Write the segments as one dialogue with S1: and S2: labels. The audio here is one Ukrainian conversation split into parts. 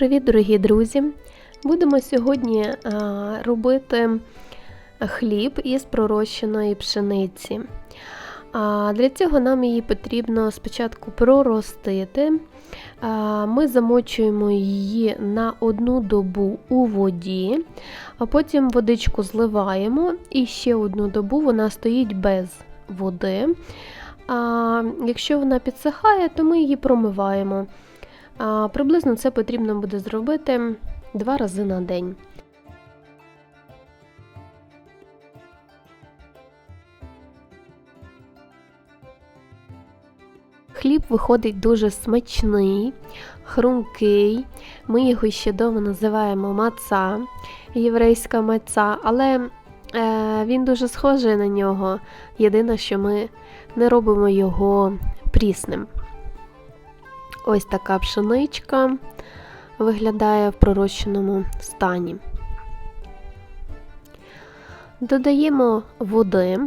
S1: Привіт, дорогі друзі! Будемо сьогодні е, робити хліб із пророщеної пшениці. Для цього нам її потрібно спочатку проростити. Ми замочуємо її на одну добу у воді, а потім водичку зливаємо і ще одну добу вона стоїть без води. А Якщо вона підсихає, то ми її промиваємо. Приблизно це потрібно буде зробити два рази на день. Хліб виходить дуже смачний, хрумкий. Ми його ще дома називаємо маца, єврейська маца, але е, він дуже схожий на нього. Єдине, що ми не робимо його прісним. Ось така пшеничка виглядає в пророщеному стані. Додаємо води.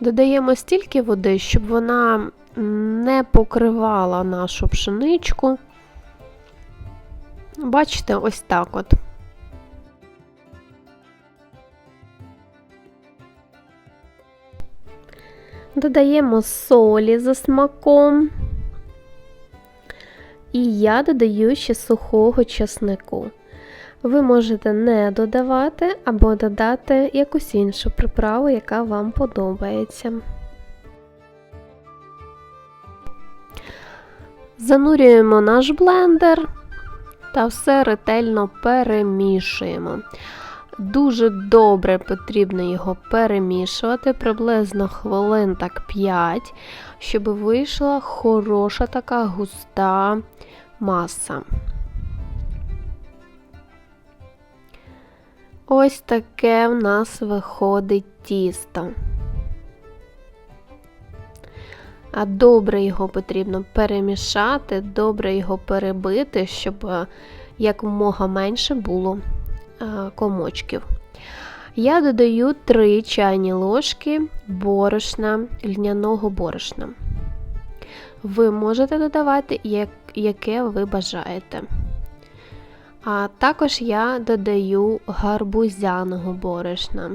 S1: Додаємо стільки води, щоб вона не покривала нашу пшеничку. Бачите, ось так от. Додаємо солі за смаком. І я додаю ще сухого часнику. Ви можете не додавати або додати якусь іншу приправу, яка вам подобається. Занурюємо наш блендер та все ретельно перемішуємо. Дуже добре потрібно його перемішувати приблизно хвилин так 5, щоб вийшла хороша така густа маса. Ось таке в нас виходить тісто. А добре його потрібно перемішати, добре його перебити, щоб якомога менше було комочків. Я додаю 3 чайні ложки борошна, льняного борошна. Ви можете додавати, яке ви бажаєте. А також я додаю гарбузяного борошна.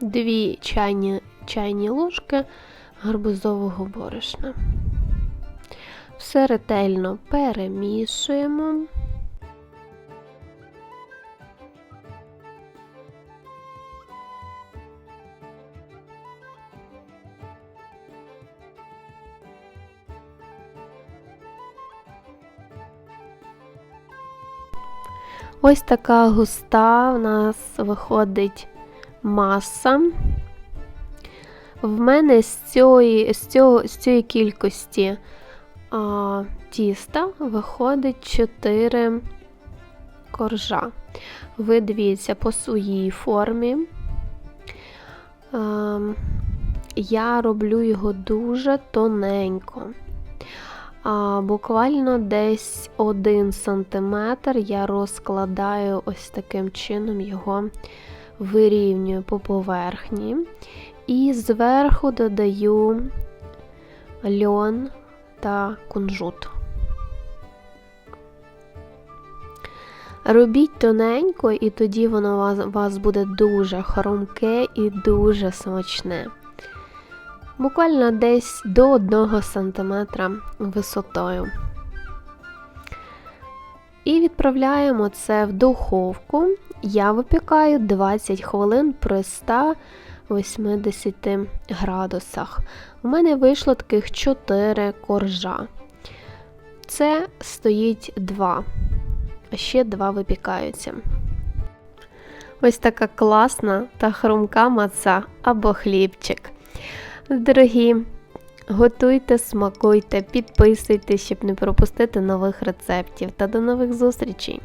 S1: Дві чайні, чайні ложки гарбузового борошна. Все ретельно перемішуємо. Ось така густа в нас виходить маса. В мене з цієї, з цього, з цієї кількості а, тіста виходить 4 коржа. Ви дивіться по своїй формі. А, я роблю його дуже тоненько. А, Буквально десь 1 см я розкладаю ось таким чином його вирівнюю по поверхні. І зверху додаю льон та кунжут. Робіть тоненько, і тоді воно у вас, вас буде дуже хромке і дуже смачне. Буквально десь до 1 см висотою. І відправляємо це в духовку. Я випікаю 20 хвилин при 180 градусах. У мене вийшло таких 4 коржа. Це стоїть 2, а ще 2 випікаються. Ось така класна та хрумка маца або хлібчик. Дорогі, готуйте, смакуйте, підписуйтесь, щоб не пропустити нових рецептів та до нових зустрічей!